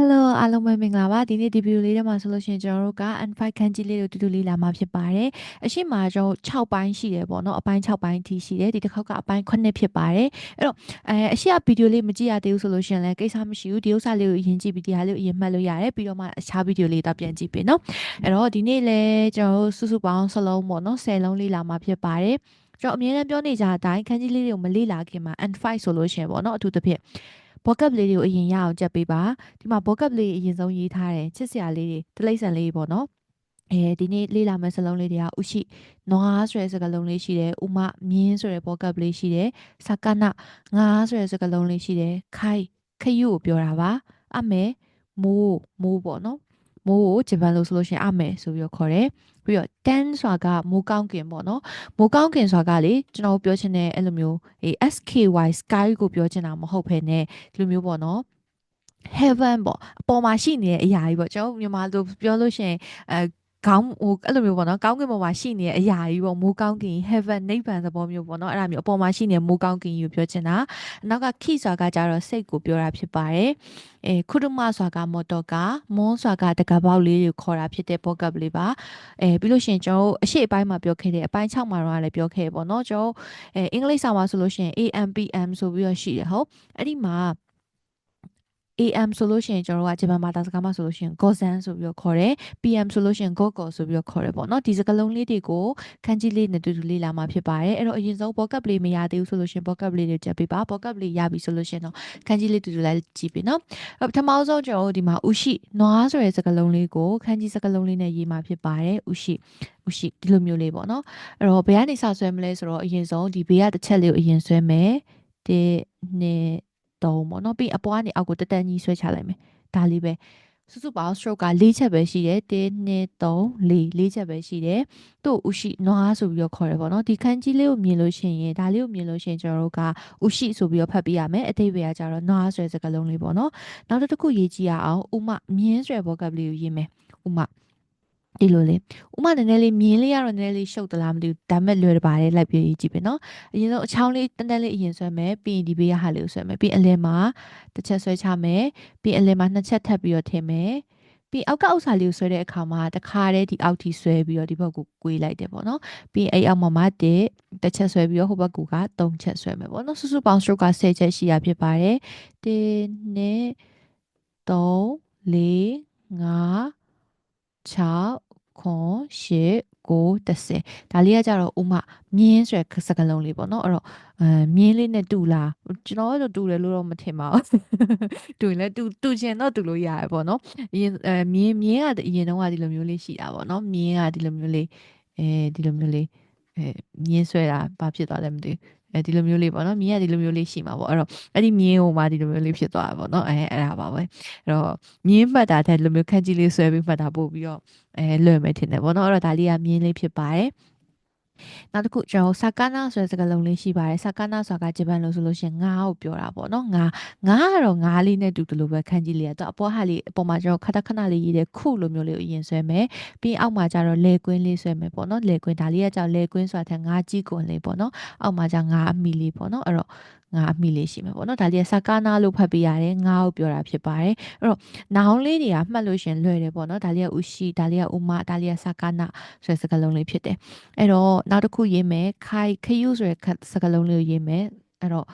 Hello အားလုံးပဲမင်္ဂလာပါဒီနေ့ဒီဗီဒီယိုလေးထဲမှာဆိုလို့ရှိရင်ကျွန်တော်တို့က N5 ခန်းကြီးလေးကိုတူတူလေးလာမှာဖြစ်ပါတယ်အရှိမကျွန်တော်6ပိုင်းရှိတယ်ပေါ့နော်အပိုင်း6ပိုင်းထိရှိတယ်ဒီတစ်ခေါက်ကအပိုင်း9ဖြစ်ပါတယ်အဲ့တော့အဲအရှိကဗီဒီယိုလေးမကြည့်ရသေးဘူးဆိုလို့ရှိရင်လည်းကိစ္စမရှိဘူးဒီဥစ္စာလေးကိုအရင်ကြည့်ပြီးဒီဟာလေးကိုအရင်မှတ်လို့ရတယ်ပြီးတော့မှအခြားဗီဒီယိုလေးတော့ပြန်ကြည့်ပေးနော်အဲ့တော့ဒီနေ့လည်းကျွန်တော်တို့စုစုပေါင်းစလုံးပေါ့နော်10လုံးလေးလာမှာဖြစ်ပါတယ်ကျွန်တော်အမြဲတမ်းပြောနေကြတဲ့အတိုင်းခန်းကြီးလေးတွေကိုမလေ့လာခင်မှာ N5 ဆိုလို့ရှိရင်ပေါ့နော်အထူးသဖြင့် ဘော့ကပ်လေးတွေကိုအရင်ရအောင်ကြက်ပေးပါဒီမှာဘော့ကပ်လေးအရင်ဆုံးရေးထားတယ်ချစ်စရာလေးတွေတလိမ့်ဆန်လေးပေါ့နော်အဲဒီနေ့လေးလာမယ့်စလုံးလေးတွေကဥရှိနွားဆိုတဲ့စကားလုံးလေးရှိတယ်ဥမမြင်းဆိုတဲ့ဘော့ကပ်လေးရှိတယ်စကနငါးဆိုတဲ့စကားလုံးလေးရှိတယ်ခိုင်ခယူကိုပြောတာပါအမေမိုးမိုးပေါ့နော်မိုးကိုဂျပန်လို့ဆိုလို့ရှိရင်အမေဆိုပြီးတော့ခေါ်တယ် ပြီးတော့ ten ဆိုတာကမိုးကောင်းကင်ပေါ့နော်မိုးကောင်းကင်ဆိုတာကလေကျွန်တော်ပြောချင်တဲ့အဲ့လိုမျိုးအေး SKY sky ကိုပြောချင်တာမဟုတ်ဘဲねဒီလိုမျိုးပေါ့နော် heaven ပေါ့အပေါ်မှာရှိနေတဲ့အရာကြီးပေါ့ကျွန်တော်မြန်မာလိုပြောလို့ရှိရင်အဲ ကောင်းဟိုအဲ့လိုမျိုးပေါ့နော်ကောင်းကင်ဘုံမှာရှိနေတဲ့အရာကြီးပေါ့မိုးကောင်းကင် heaven နိဗ္ဗာန်သဘောမျိုးပေါ့နော်အဲ့ဒါမျိုးအပေါ်မှာရှိနေမိုးကောင်းကင်ကြီးကိုပြောချင်တာအနောက်ကခိစွာကကြတော့စိတ်ကိုပြောတာဖြစ်ပါတယ်အဲခုဒမစွာကမော်တော်ကမွန်းစွာကတကပေါက်လေးကိုခေါ်တာဖြစ်တဲ့ဘော့ကပ်လေးပါအဲပြီးလို့ရှိရင်ကျွန်တော်အရှိအပိုင်းမှာပြောခဲ့တဲ့အပိုင်း6မှာတော့လည်းပြောခဲ့ပေါ့နော်ကျွန်တော်အဲအင်္ဂလိပ်စာမှာဆိုလို့ရှိရင် AMPM ဆိုပြီးတော့ရှိတယ်ဟုတ်အဲ့ဒီမှာ AM ဆိုလို့ရှိရင်ကျွန်တော်တို့ကဂျပန်ဘာသာစကားမှာဆိုလို့ရှိရင် Gozan ဆိုပြီးတော့ခေါ်တယ် PM ဆိုလို့ရှိရင် Gogo ဆိုပြီးတော့ခေါ်တယ်ပေါ့နော်ဒီစကားလုံးလေးတွေကိုခန်းကြီးလေးနဲ့တူတူလေ့လာမှာဖြစ်ပါတယ်အဲ့တော့အရင်ဆုံး pocket play မရသေးဘူးဆိုလို့ရှိရင် pocket play တွေချက်ပေးပါ pocket play ရပြီဆိုလို့ရှိရင်တော့ခန်းကြီးလေးတူတူလိုက်ကြည့်ပေးနော်ပထမဆုံးကျွန်တော်တို့ဒီမှာဥရှိနွားဆိုတဲ့စကားလုံးလေးကိုခန်းကြီးစကားလုံးလေးနဲ့ရေးမှာဖြစ်ပါတယ်ဥရှိဥရှိဒီလိုမျိုးလေးပေါ့နော်အဲ့တော့ဘယ်ကနေစဆွဲမလဲဆိုတော့အရင်ဆုံးဒီဘေးကတစ်ချက်လေးကိုအရင်ဆွဲမယ်1 2 သုံးပေါ့နော်ပြီးအပွားကနေအောက်ကိုတက်တန်းကြီးဆွဲချလိုက်မယ်ဒါလေးပဲစုစုပေါင်း stroke က၄ချက်ပဲရှိတယ်1 2 3 4 4ချက်ပဲရှိတယ်သူ့ဥရှိနွားဆိုပြီးတော့ခေါ်တယ်ပေါ့နော်ဒီခန်းကြီးလေးကိုမြင်လို့ရှိရင်ဒါလေးကိုမြင်လို့ရှိရင်ကျွန်တော်တို့ကဥရှိဆိုပြီးတော့ဖတ်ပြရမယ်အသေးပဲကကြတော့နွားဆိုတဲ့စကားလုံးလေးပေါ့နော်နောက်တစ်ခုရေးကြည့်ရအောင်ဥမမြင်းဆိုတဲ့ vocabulary ကိုရေးမယ်ဥမ ဒီလိုလေဥမာနည်းနည်းလေးမြင်းလေးကတော့နည်းနည်းလေးရှုပ်သလားမသိဘူးဒါမဲ့လွယ်ပါတယ်လိုက်ပြီးရေးကြည့်ပဲเนาะအရင်ဆုံးအချောင်းလေးတန်းတန်းလေးအရင်ဆွဲမယ်ပြီးရင်ဒီဘေးကဟာလေးကိုဆွဲမယ်ပြီးအလယ်မှာတစ်ချက်ဆွဲချမယ်ပြီးအလယ်မှာနှစ်ချက်ထပ်ပြီးတော့ထည့်မယ်ပြီးအောက်ကဥစ္စာလေးကိုဆွဲတဲ့အခါမှာတခါတည်းဒီအောက်ထိဆွဲပြီးတော့ဒီဘက်ကိုကွေးလိုက်တယ်ပေါ့နော်ပြီးအဲ့အောက်မှာမှတစ်တစ်ချက်ဆွဲပြီးတော့ဟိုဘက်ကက3ချက်ဆွဲမယ်ပေါ့နော်စုစုပေါင်း stroke က10ချက်ရှိရဖြစ်ပါတယ်1 2 3 4 5 6 ခွန်ရှစ်ကို30ဒါလေးကကြတော့ဥမမြင်းဆိုတဲ့စကားလုံးလေးပေါ့နော်အဲ့တော့အဲမြင်းလေးနဲ့တူလားကျွန်တော်ကတော့တူတယ်လို့တော့မထင်ပါဘူးတူရင်လည်းတူတူချင်တော့တူလို့ရတယ်ပေါ့နော်အရင်အဲမြင်းမြင်းကအရင်တော့ကဒီလိုမျိုးလေးရှိတာပေါ့နော်မြင်းကဒီလိုမျိုးလေးအဲဒီလိုမျိုးလေးအဲမြင်းဆွဲတာဘာဖြစ်သွားလဲမသိဘူး အဲဒီလိုမျိုးလေးပေါ့နော်မြင်းကဒီလိုမျိုးလေးရှိမှာပေါ့အဲ့တော့အဲ့ဒီမြင်းဟိုမှာဒီလိုမျိုးလေးဖြစ်သွားတာပေါ့နော်အဲအဲ့ဒါပါပဲအဲ့တော့မြင်းမှတ်တာတဲ့ဒီလိုမျိုးခန်းကြီးလေးဆွဲပြီးမှတ်တာပို့ပြီးတော့အဲလွယ်မယ်ထင်တယ်ပေါ့နော်အဲ့တော့ဒါလေးကမြင်းလေးဖြစ်ပါတယ် နောက်တစ်ခုကျွန်တော်ဆာကာနာဆိုတဲ့စကားလုံးလေးရှိပါတယ်ဆာကာနာဆိုတာကဂျပန်လိုဆိုလို့ရှိရင်ငါးကိုပြောတာပေါ့နော်ငါငါကတော့ငါးလေးနဲ့တူတူလိုပဲခန်းကြီးလေးကတော့အပေါ်ဟာလေးအပေါ်မှာကျွန်တော်ခဏခဏလေးရေးတဲ့ခုလိုမျိုးလေးကိုအရင်ဆွဲမယ်ပြီးအောက်မှာကျတော့လေကွင်းလေးဆွဲမယ်ပေါ့နော်လေကွင်းဒါလေးကကြောက်လေကွင်းဆိုတာထက်ငါးကြီးကွန်လေးပေါ့နော်အောက်မှာကျငါးအမီလေးပေါ့နော်အဲ့တော့ငါအမိလေးရှိမှာပေါ့နော်ဒါလေးကစကားနာလို့ဖတ်ပေးရတယ်ငါ့ကိုပြောတာဖြစ်ပါတယ်အဲ့တော့နောင်လေးတွေကမှတ်လို့ရှင်လွယ်တယ်ပေါ့နော်ဒါလေးကဥရှိဒါလေးကဥမဒါလေးကစကားနာဆိုတဲ့စကားလုံးလေးဖြစ်တယ်အဲ့တော့နောက်တစ်ခုရေးမယ်ခိုင်ခယူဆိုတဲ့စကားလုံးလေးကိုရေးမယ်အဲ့တော့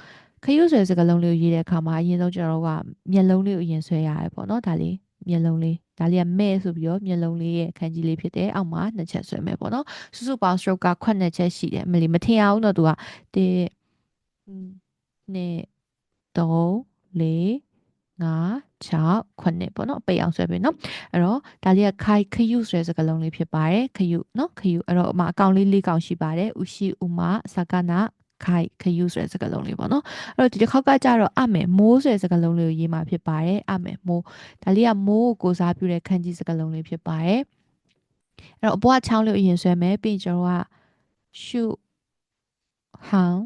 ခရုဆွဲစကားလုံးလေးကိုရေးတဲ့အခါမှာအရင်ဆုံးကျွန်တော်တို့ကမျက်လုံးလေးကိုအရင်ဆွဲရတယ်ပေါ့နော်ဒါလေးမျက်လုံးလေးဒါလေးကမဲ့ဆိုပြီးတော့မျက်လုံးလေးရဲ့ခန်းကြီးလေးဖြစ်တယ်အောက်မှာနှစ်ချက်ဆွဲမယ်ပေါ့နော်စုစုပေါင်း stroke က9ချက်ရှိတယ်မလီမထင်အောင်တော့သူက1 2 3 4 5 6 9ပေါ့နော်ပိတ်အောင်ဆွဲပြီနော်အဲ့တော့ဒါလေးကခိုင်ခယူဆိုတဲ့စကားလုံးလေးဖြစ်ပါတယ်ခယူနော်ခယူအဲ့တော့အမအကောင်လေးလေးကောင်ရှိပါတယ်ဥရှိဥမစကနာခိုင်ခယူဆိုတဲ့စကားလုံးလေးပေါ့နော်အဲ့တော့ဒီတစ်ခေါက်ကကြတော့အမယ်မိုးဆိုတဲ့စကားလုံးလေးကိုရေးမှာဖြစ်ပါတယ်အမယ်မိုးဒါလေးကမိုးကိုကိုစားပြုတဲ့ခန်းကြီးစကားလုံးလေးဖြစ်ပါတယ်အဲ့တော့အပေါ်ကချောင်းလေးကိုအရင်ဆွဲမယ်ပြီးရင်ကျွန်တော်ကရှုဟောင်း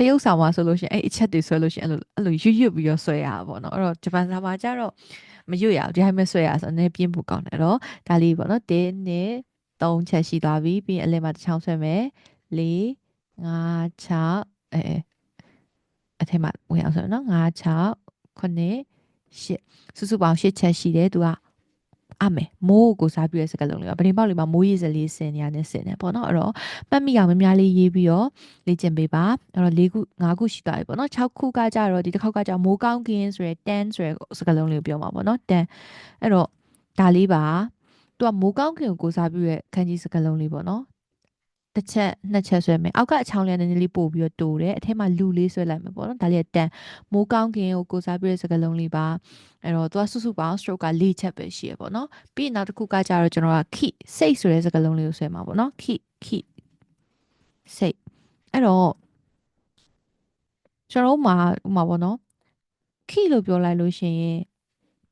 တရုတ်ဆောင်မှာဆိုလို့ရှိရင်အဲ့အချက်တွေဆွဲလို့ရှိရင်အဲ့လိုအဲ့လိုရွရွပြီးတော့ဆွဲရတာပေါ့နော်အဲ့တော့ဂျပန်စာမှာကျတော့မရွရဘူးဒီဟိုင်းမဲ့ဆွဲရဆိုတော့နည်းပြင်းဖို့ကောင်းတယ်အဲ့တော့ဒါလေးပေါ့နော်1 2 3ချက်ရှိသွားပြီပြီးရင်အလဲမှာတစ်ချောင်းဆွဲမယ်4 5 6အဲအထက်မှာဝင်အောင်ဆိုတော့နော်5 6 9 10စုစုပေါင်း10ချက်ရှိတယ်သူက အမေမိုးကိုစားပြည့်တဲ့စကားလုံးလေးပါပရင်ပေါက်လေးမှာမိုးရေစလေးစင်နေရတဲ့စင်နေပေါ့နော်အဲ့တော့မှတ်မိအောင်များများလေးရေးပြီးတော့လေ့ကျင့်ပေးပါအဲ့တော့၄ခု၅ခုရှိသွားပြီပေါ့နော်6ခုကကြတော့ဒီတစ်ခေါက်ကကြမိုးကောင်းကင်းဆိုရယ်10ဆိုရယ်စကားလုံးလေးကိုပြောမှာပေါ့နော်10အဲ့တော့ဒါလေးပါသူကမိုးကောင်းကင်ကိုကိုစားပြည့်ရဲ့ခန်းကြီးစကားလုံးလေးပေါ့နော် တစ်ချက်နှစ်ချက်ဆွဲမယ်အောက်ကအချောင်းလေးနည်းနည်းလေးပို့ပြီးတော့တိုးတယ်အထက်မှာလူလေးဆွဲလိုက်မယ်ပေါ့နော်ဒါလေးကတန်မိုးကောင်းကင်ကိုကိုစားပြတဲ့စကားလုံးလေးပါအဲ့တော့သူကစုစုပေါင်း stroke က၄ချက်ပဲရှိရပေါ့နော်ပြီးရင်နောက်တစ်ခုကကြတော့ကျွန်တော်က key စိတ်ဆိုတဲ့စကားလုံးလေးကိုဆွဲမှာပေါ့နော် key key စိတ်အဲ့တော့ကျွန်တော်မှာဥမာပေါ့နော် key လို့ပြောလိုက်လို့ရှိရင်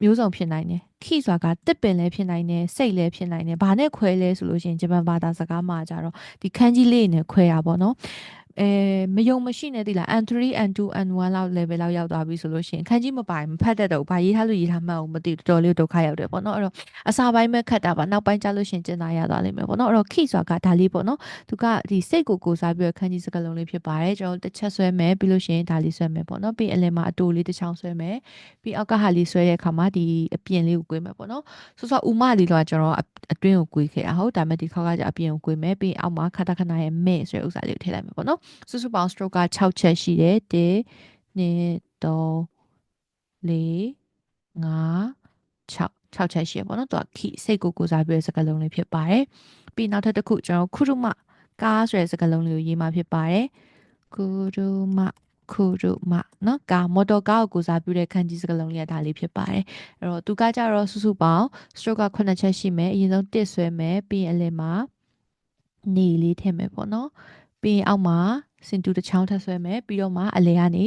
မျိုးစုံဖြစ်နိုင်တယ်ခိဆိုတာကတစ်ပင်လည်းဖြစ်နိုင်တယ်စိတ်လည်းဖြစ်နိုင်တယ်ဘာနဲ့ခွဲလဲဆိုလို့ရှိရင်ဂျပန်ဘာသာစကားမှာကြတော့ဒီခန်းကြီးလေးနဲ့ခွဲတာပေါ့နော် အဲမယုံမရှိနဲ့တိလား N3 N2 N1 လောက် level လောက်ရောက်သွားပြီဆိုလို့ရှိရင်ခန်းကြီးမပိုင်မဖတ်တတ်တော့ဘာရေးထားလို့ရေးထားမှအောင်မသိတော်တော်လေးဒုက္ခရောက်တယ်ပေါ့နော်အဲ့တော့အစာပိုင်းပဲခတ်တာပါနောက်ပိုင်းကျလို့ရှိရင်ကျင်သာရသွားလိမ့်မယ်ပေါ့နော်အဲ့တော့ခိဆိုတာကဒါလေးပေါ့နော်သူကဒီစိတ်ကိုကိုစားပြီးတော့ခန်းကြီးစကလုံးလေးဖြစ်ပါတယ်ကျွန်တော်တစ်ချက်ဆွဲမယ်ပြီးလို့ရှိရင်ဒါလေးဆွဲမယ်ပေါ့နော်ပြီးအလယ်မှာအတူလေးတစ်ချောင်းဆွဲမယ်ပြီးအောက်ကဟာလေးဆွဲတဲ့အခါမှာဒီအပြင်လေးကိုကွေးမယ်ပေါ့နော်ဆိုဆိုဥမလေးတော့ကျွန်တော်အတွင်းကိုကွေးခဲ့တာဟုတ်ဒါပေမဲ့ဒီခေါက်ကကြအပြင်ကိုကွေးမယ်ပြီးအောက်မှာခါတခဏရဲ့မဲ့ဆိုတဲ့ဥစ္စာလေးကိုထည့်လိုက်မယ်ပေါ့နော်စုစုပေါင်း stroke က6ချက်ရှိတယ်1 2 3 4 5 6 6ချက်ရှိရပေါ့နော်သူက key စိတ်ကိုကိုစားပြတဲ့စကားလုံးလေးဖြစ်ပါတယ်ပြီးနောက်ထပ်တစ်ခုကျွန်တော်ခုရုမကားဆိုတဲ့စကားလုံးလေးကိုရေးမှာဖြစ်ပါတယ်ခုရုမခုရုမနော်ကာမော်တော်ကားကိုကိုစားပြုတဲ့ခန်းကြီးစကားလုံးလေးကဒါလေးဖြစ်ပါတယ်အဲ့တော့သူကကြတော့စုစုပေါင်း stroke က9ချက်ရှိမယ်အရင်ဆုံးတစ်ဆွဲမယ်ပြီးရင်အလယ်မှာနေလေးထည့်မယ်ပေါ့နော် ပြီးရင်အောက်မှာစင်တူတစ်ချောင်းထပ်ဆွဲမယ်ပြီးတော့မှအလဲကနေ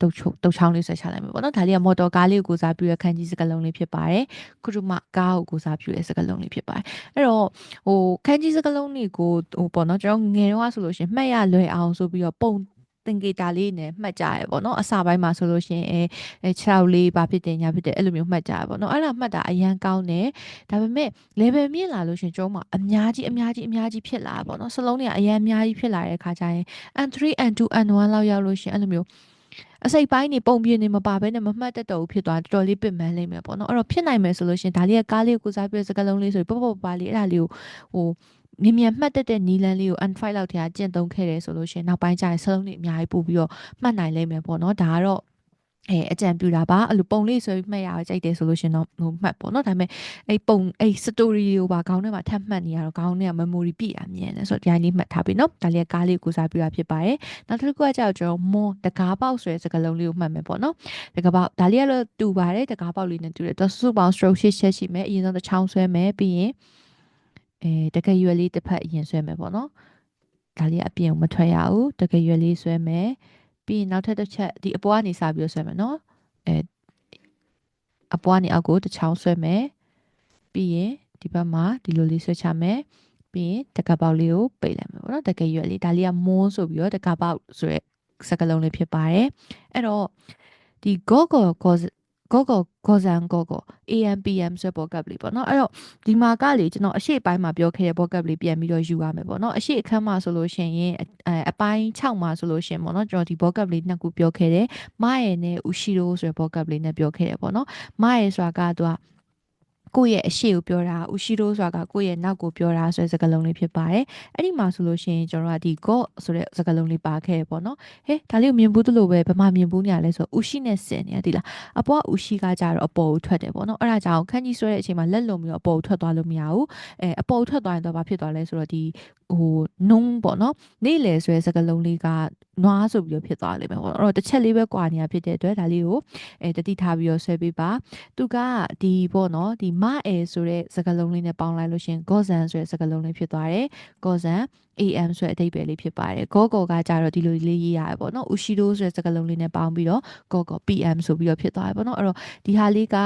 တုတ်ချုံတုတ်ချောင်းလေးဆွဲချလိုက်မယ်ပေါ့နော်ဒါလေးကမော်တော်ကားလေးကိုကိုစားပြုတဲ့ခန်းကြီးစကလုံးလေးဖြစ်ပါတယ်ခုရုမကားကိုကိုစားပြုတဲ့စကလုံးလေးဖြစ်ပါတယ်အဲ့တော့ဟိုခန်းကြီးစကလုံးလေးကိုဟိုပေါ့နော်ကျွန်တော်ငယ်တော့ဆိုလို့ရှိရင်မှတ်ရလွယ်အောင်ဆိုပြီးတော့ပုံ သင်္ကေတလေးနဲ့မှတ်ကြရပေါ့နော်အစာပိုင်းမှာဆိုလို့ရှိရင်အဲအဲ6လေးဘာဖြစ်တယ်ညာဖြစ်တယ်အဲ့လိုမျိုးမှတ်ကြရပေါ့နော်အဲ့ဒါမှတ်တာအရန်ကောင်းတယ်ဒါပေမဲ့ level မြင့်လာလို့ရှိရင်ကျွန်တော်မှအများကြီးအများကြီးအများကြီးဖြစ်လာပေါ့နော်စလုံးတွေကအရန်အများကြီးဖြစ်လာတဲ့အခါကျရင် N3 N2 N1 လောက်ရောက်လို့ရှိရင်အဲ့လိုမျိုးအစိတ်ပိုင်းနေပုံပြင်းနေမပါဘဲနဲ့မမှတ်တတ်တော့ဘူးဖြစ်သွားတော်တော်လေးပင်ပန်းလိမ့်မယ်ပေါ့နော်အဲ့တော့ဖြစ်နိုင်မယ်ဆိုလို့ရှင်ဒါလေးကကားလေးကိုစားပြစကလုံးလေးဆိုပြီးပေါ့ပေါ့ပါလေးအဲ့ဒါလေးကိုဟို မြင်မြန်မှတ်တတ်တဲ့နီလန်လေးကို unfight လောက်ထဲကကျင့်သုံးခဲ့တယ်ဆိုလို့ရှင်နောက်ပိုင်းကျရင်စလုံးတွေအများကြီးပို့ပြီးတော့မှတ်နိုင်လိမ့်မယ်ပေါ့နော်ဒါကတော့အဲအကြံပြုတာပါအဲ့လိုပုံလေးဆွဲပြီးမှတ်ရအောင်ကြိုက်တယ်ဆိုလို့ရှင်တော့ဟိုမှတ်ပေါ့နော်ဒါပေမဲ့အဲ့ပုံအဲ့ story ကိုပါခေါင်းထဲမှာထပ်မှတ်နေရတော့ခေါင်းထဲက memory ပြည့်ရမြင်တယ်ဆိုတော့ဒီတိုင်းလေးမှတ်ထားပြီနော်ဒါလေးကားလေးကိုစားပြတာဖြစ်ပါတယ်နောက်တစ်ခုကကြောက်ကျွန်တော်မွန်တကားပေါက်ဆိုတဲ့စကားလုံးလေးကိုမှတ်မယ်ပေါ့နော်တကားပေါက်ဒါလေးကတော့တူပါတယ်တကားပေါက်လေးနဲ့တူတယ်သူစုပေါင်း stroke ရှစ်ချက်ရှိမယ်အရင်ဆုံးတစ်ချောင်းဆွဲမယ်ပြီးရင် အဲတကယ်ရွယ်လေးတစ်ဖက်အရင်ဆွဲမယ်ပေါ့နော်ဒါလေးအပြင်ကိုမထွက်ရဘူးတကယ်ရွယ်လေးဆွဲမယ်ပြီးရင်နောက်ထပ်တစ်ချက်ဒီအပေါ်ကနေစပြီးတော့ဆွဲမယ်နော်အဲအပေါ်ကနေအောက်ကိုတစ်ချောင်းဆွဲမယ်ပြီးရင်ဒီဘက်မှာဒီလိုလေးဆွဲချမယ်ပြီးရင်တကပေါက်လေးကိုပိတ်လိုက်မယ်ပေါ့နော်တကယ်ရွက်လေးဒါလေးကမွန်းဆိုပြီးတော့တကပေါက်ဆိုရဲစကလုံးလေးဖြစ်ပါတယ်အဲ့တော့ဒီ go go go ကောကောကောဇန်ကောကော AMPM ဆိုပေါ်ကပ်လေးပေါ့နော်အဲ့တော့ဒီမှာကလေကျွန်တော်အရှိပိုင်းမှာပြောခဲ့တဲ့ပေါ်ကပ်လေးပြန်ပြီးတော့ယူရမယ်ပေါ့နော်အရှိအခန်းမှာဆိုလို့ရှိရင်အပိုင်း6မှာဆိုလို့ရှိရင်ပေါ့နော်ကျွန်တော်ဒီပေါ်ကပ်လေးနှစ်ခုပြောခဲ့တယ်မရဲနဲ့ဥရှိရိုဆိုတဲ့ပေါ်ကပ်လေးနဲ့ပြောခဲ့တယ်ပေါ့နော်မရဲဆိုတာကသူက ကိုယ့်ရဲ့အရှိကိုပြောတာဥရှိရိုးဆိုတာကကိုယ့်ရဲ့နောက်ကိုပြောတာဆိုတဲ့စကားလုံးလေးဖြစ်ပါတယ်အဲ့ဒီမှာဆိုလို့ရှိရင်ကျွန်တော်ကဒီ go ဆိုတဲ့စကားလုံးလေးပါခဲ့ပေါ့နော်ဟဲဒါလေးကိုမြင်ဘူးတလို့ပဲဘာမှမြင်ဘူးနေရလဲဆိုဥရှိနဲ့စင်နေရဒီလားအပေါ်ကဥရှိကကြတော့အပေါ်ကိုထွက်တယ်ပေါ့နော်အဲ့ဒါကြောင့်ခန်းကြီးဆွဲတဲ့အချိန်မှာလက်လုံပြီးတော့အပေါ်ကိုထွက်သွားလို့မရဘူးအဲအပေါ်ကိုထွက်သွားရင်တော့ဘာဖြစ်သွားလဲဆိုတော့ဒီဟိုနုံပေါ့နော်နေလေဆိုတဲ့စကားလုံးလေးကနွားဆိုပြီးတော့ဖြစ်သွားလိမ့်မယ်ပေါ့အဲ့တော့တစ်ချက်လေးပဲကွာနေရဖြစ်တဲ့အတွက်ဒါလေးကိုအဲတတိထားပြီးတော့ဆွဲပေးပါသူကဒီပေါ့နော်ဒီမအဲဆိုတဲ့စကားလုံးလေးနဲ့ပေါင်းလိုက်လို့ရှင်ဂောဇန်ဆိုတဲ့စကားလုံးလေးဖြစ်သွားတယ်ဂောဇန် AM ဆိုတဲ့အဓိပ္ပာယ်လေးဖြစ်ပါတယ်ဂောဂောကကြတော့ဒီလိုလေးရေးရတယ်ပေါ့နော်ဥရှိတိုးဆိုတဲ့စကားလုံးလေးနဲ့ပေါင်းပြီးတော့ဂောဂော PM ဆိုပြီးတော့ဖြစ်သွားတယ်ပေါ့နော်အဲ့တော့ဒီဟာလေးက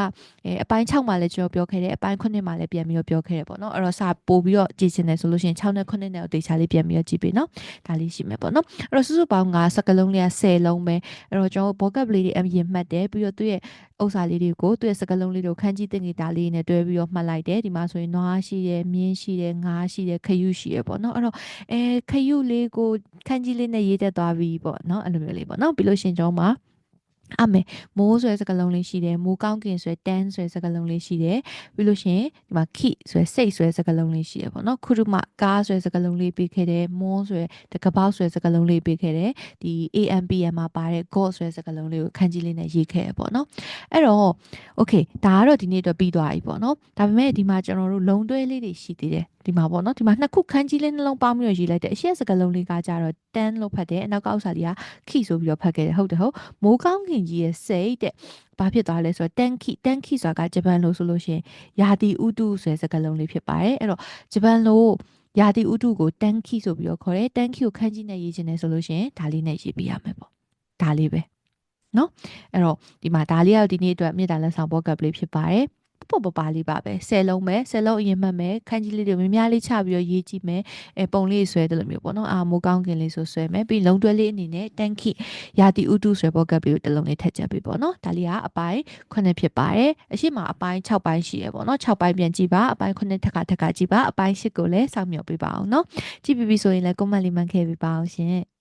အအပိုင်း6မှာလည်းကျွန်တော်ပြောခဲ့တယ်အပိုင်း9မှာလည်းပြန်ပြီးတော့ပြောခဲ့တယ်ပေါ့နော်အဲ့တော့စာပို့ပြီးတော့ကြည့်ချင်တယ်ဆိုလို့ရှိရင်6နဲ့9နဲ့ကိုတေချာလေးပြန်ပြီးတော့ကြည့်ပေးနော်ဒါလေးရှိမယ်ပေါ့နော်အဲ့တော့စုစုပေါင်း9စကားလုံးလေးက10လုံးပဲအဲ့တော့ကျွန်တော် vocabulary တွေအမြင်မှတ်တယ်ပြီးတော့သူ့ရဲ့ဥစ္စာလေးတွေကိုသူ့ရဲ့စကားလုံးလေးတွေကိုခန်းကြီးတင်နေတာလေးနဲ့တွဲပြီးတော့မှတ်လိုက်တယ်ဒီမှာဆိုရင်နွားရှိတယ်မြင်းရှိတယ်ငါးရှိတယ်ခရုရှိတယ်ပေါ့နော်အဲ့တော့အဲခရုလေးကိုခန်းကြီးလေးနဲ့ရေးတက်သွားပြီပေါ့နော်အဲ့လိုမျိုးလေးပေါ့နော်ပြီးလို့ရှင်ကျွန်တော်မှာအမေမိုးဆိုတဲ့စကားလုံးလေးရှိတယ်မိုးကောင်းကင်ဆိုတဲ့ tan ဆိုတဲ့စကားလုံးလေးရှိတယ်ပြီးလို့ရှိရင်ဒီမှာ key ဆိုတဲ့စိတ်ဆိုတဲ့စကားလုံးလေးရှိတယ်ပေါ့နော်ခုရုမကားဆိုတဲ့စကားလုံးလေးပေးခဲ့တယ်မောဆိုတဲ့တကပောက်ဆိုတဲ့စကားလုံးလေးပေးခဲ့တယ်ဒီ AMPM မှာပါတဲ့ god ဆိုတဲ့စကားလုံးလေးကိုခန်းကြီးလေးနဲ့ရေးခဲ့ရပေါ့နော်အဲ့တော့ okay ဒါကတော့ဒီနေ့အတွက်ပြီးသွားပြီပေါ့နော်ဒါပေမဲ့ဒီမှာကျွန်တော်တို့လုံတွဲလေးတွေရှိသေးတယ် ဒီမှာပေါ့နော်ဒီမှာနှစ်ခုခန်းကြီးလေးနှလုံးပေါင်းပြီးတော့ရေးလိုက်တယ်အရှိတ်စကလုံးလေးကကြတော့10လို့ဖတ်တယ်အနောက်ကဥစ္စာလေးကခိဆိုပြီးတော့ဖတ်ခဲ့တယ်ဟုတ်တယ်ဟုတ်မိုးကောင်းခင်ကြီးရဲ့စိတ်တဲ့ဘာဖြစ်သွားလဲဆိုတော့တန်ခိတန်ခိဆိုတာကဂျပန်လိုဆိုလို့ရှိရင်ယာတီဥတုဆိုတဲ့စကလုံးလေးဖြစ်ပါတယ်အဲ့တော့ဂျပန်လိုယာတီဥတုကိုတန်ခိဆိုပြီးတော့ခေါ်တယ်တန်ခိကိုခန်းကြီးနဲ့ရေးခြင်းနဲ့ဆိုလို့ရှိရင်ဒါလေးနဲ့ရေးပြရမယ်ပေါ့ဒါလေးပဲနော်အဲ့တော့ဒီမှာဒါလေးရောက်ဒီနေ့အတွက်မြေတားလက်ဆောင်ဘောကပ်လေးဖြစ်ပါတယ် ပေါ့ပပလေးပါပဲ10လုံးပဲ10လုံးအရင်မှတ်မယ်ခန်းကြီးလေးတွေများများလေးချပြီးတော့ရေးကြည့်မယ်အဲပုံလေးဆွဲတယ်လို့မျိုးပေါ့နော်အာမိုးကောင်းကင်လေးဆိုဆွဲမယ်ပြီးလုံးတွဲလေးအနေနဲ့တန်ခိယာတီဥတုဆွဲဘောကပ်ပြီးတစ်လုံးလေးထည့်ချက်ပေးပေါ့နော်ဒါလေးကအပိုင်း9ဖြစ်ပါတယ်အရှိမအပိုင်း6ပိုင်းရှိရပေါ့နော်6ပိုင်းပြန်ကြည့်ပါအပိုင်း9ထက်ကထက်ကကြည့်ပါအပိုင်း10ကိုလည်းစောင့်မျှော်ပေးပါအောင်နော်ကြည့်ပြီးပြီဆိုရင်လည်း comment လေးမှန်ခဲ့ပေးပါအောင်ရှင်